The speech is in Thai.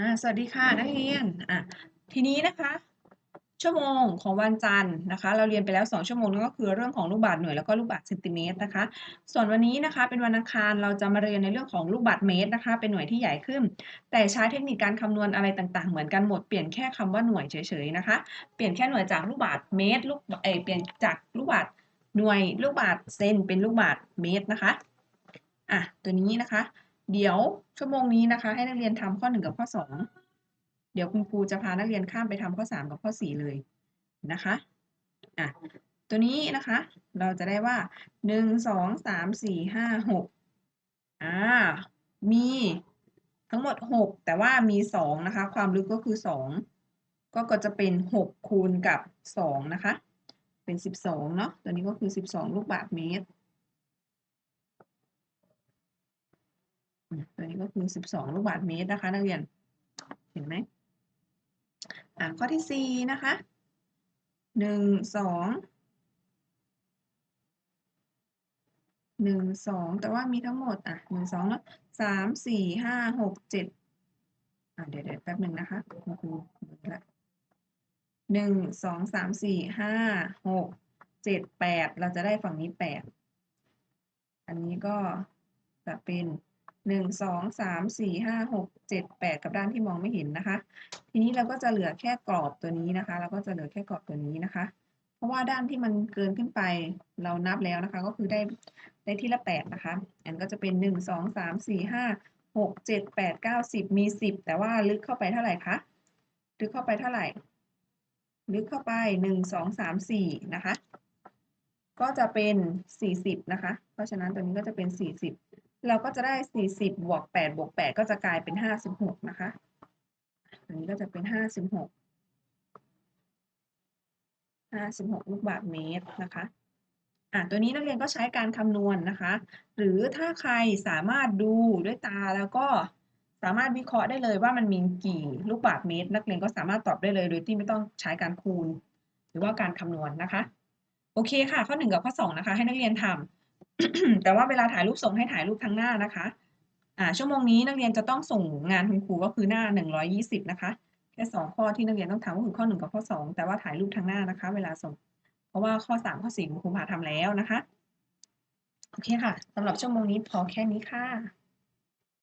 าสวัสดีค่ะนักเรียนอะทีนี้นะคะ ชั่วโมงของวันจันทร์นะคะ เราเรียนไปแล้ว 2 ชั่วโมงนั่นก็คือเรื่องของลูกบาศก์หน่วยแล้วก็ลูกบาศก์เซนติเมตรนะคะ ส่วนวันนี้นะคะ เป็นวันอังคารเราจะมาเรียนในเรื่องของลูกบาศก์เมตรนะคะ เป็นหน่วยที่ใหญ่ขึ้น แต่ใช้เทคนิคการคำนวณอะไรต่างๆ เหมือนกันหมดเปลี่ยนแค่คำว่าหน่วยเฉยๆนะคะเปลี่ยนแค่หน่วยจากลูกบาศก์เมตรลูกเอเปลี่ยนจากลูกบาศก์หน่วยลูกบาศก์เซนเป็นลูกบาศก์เมตรนะคะอะตัวนี้นะคะ เดี๋ยวชั่วโมงนี้นะคะ ให้นักเรียนทำข้อ 1 กับข้อ 2 เดี๋ยวคุณครูจะพานักเรียนข้ามไปทำข้อ 3 กับข้อ 4 เลยนะคะอะตัวนี้นะคะ เราจะได้ว่า 1 2 3 4 5 6อ่ามีทั้งหมด 6 แต่ว่ามี 2 นะคะ ความลึกก็คือ 2 ก็ก็จะเป็น 6 คูณกับ 2 นะคะ เป็น 12 เนาะตัวนี้ก็คือ 12 ลูกบาศก์เมตร อืม ตัวนี้ก็คือ12ลูกบาศก์เมตรนะคะนักเรียน เห็นไหมอ่าข้อที่4นะคะ1 2 1 2แต่ว่ามีทั้งหมดอะ1 2เนาะ3 4 5 6 7อ่าเดี๋ยวเดี๋ยวแป๊บหนึ่งนะคะคุณครูเบิ่งละ1 2 3 4 5 6 7 8เจ็ดแปดเราจะได้ฝั่งนี้8อันนี้ก็จะเป็น หนึ่งสองสามสี่ห้าหกเจ็ดแปดกับด้านที่มองไม่เห็นนะคะ ทีนี้เราก็จะเหลือแค่กรอบตัวนี้นะคะ เราก็จะเหลือแค่กรอบตัวนี้นะคะ เพราะว่าด้านที่มันเกินขึ้นไปเรานับแล้วนะคะ ก็คือได้ได้ที่ละแปดนะคะ อันก็จะเป็นหนึ่งสองสามสี่ห้าหกเจ็ดแปดเก้าสิบมีสิบแต่ว่าลึกเข้าไปเท่าไหร่คะลึกเข้าไปเท่าไหร่ ลึกเข้าไปหนึ่งสองสามสี่นะคะ ก็จะเป็นสี่สิบนะคะ เพราะฉะนั้นตัวนี้ก็จะเป็นสี่สิบ เราก็จะได้ 40 บวก 8 บวก 8 ก็จะกลายเป็น 56 นะคะ อันนี้ก็จะเป็น 56 56 ลูกบาศก์เมตรนะคะอะตัวนี้นักเรียนก็ใช้การคำนวณนะคะ หรือถ้าใครสามารถดูด้วยตาแล้วก็สามารถวิเคราะห์ได้เลยว่ามันมีกี่ลูกบาศก์เมตร นักเรียนก็สามารถตอบได้เลยโดยที่ไม่ต้องใช้การคูณ หรือว่าการคำนวณนะคะ โอเคค่ะ ข้อ 1 กับข้อ 2 นะคะ ให้นักเรียนทำ แต่ว่าเวลาถ่ายรูปส่งให้ถ่ายรูปทั้งหน้านะคะ อ่า ชั่วโมงนี้นักเรียนจะต้องส่งงานคุณครูก็คือหน้า 120 นะคะ แค่สองข้อที่นักเรียนต้องทำก็คือข้อ 1 กับข้อ 2 แต่ว่าถ่ายรูปทั้งหน้านะคะ เวลาส่ง เพราะว่าข้อ 3 ข้อ4คุณครูผ่าทำแล้วนะคะ โอเคค่ะสำหรับชั่วโมงนี้พอแค่นี้ค่ะ